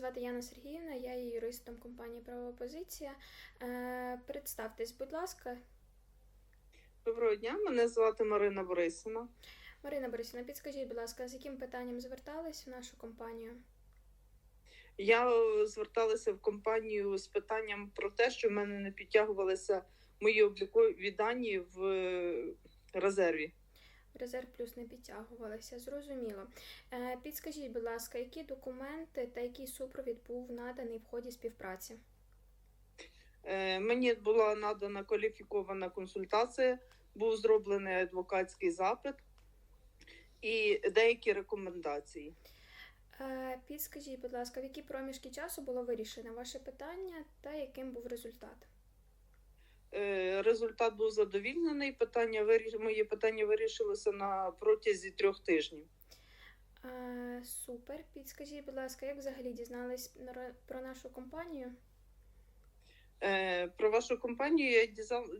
звати Яна Сергіївна, я є юристом компанії Правова позиція. Е, Представтесь, будь ласка. Доброго дня, мене звати Марина Борисівна. Марина Борисівна, підскажіть, будь ласка, з яким питанням звертались в нашу компанію? Я е, зверталася в компанію з питанням про те, що в мене не підтягувалися мої облікові дані в е, резерві. Резерв плюс не підтягувалися, зрозуміло. Е, Підскажіть, будь ласка, які документи та який супровід був наданий в ході співпраці? Е, Мені була надана кваліфікована консультація, був зроблений адвокатський запит і деякі рекомендації. Е, Підскажіть, будь ласка, в які проміжки часу було вирішено ваше питання та яким був результат? Е, Результат був задовільнений. Питання. Моє питання вирішилося на протязі трьох тижнів. Е, Супер. Підскажіть, будь ласка, як взагалі дізнались про нашу компанію? Е, Про вашу компанію я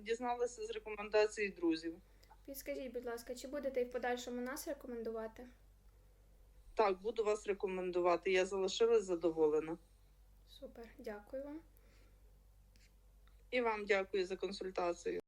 дізналася з рекомендацій друзів. Підскажіть, будь ласка, чи будете і в подальшому нас рекомендувати? Так, буду вас рекомендувати. Я залишилась задоволена. Супер, дякую вам. І вам дякую за консультацію.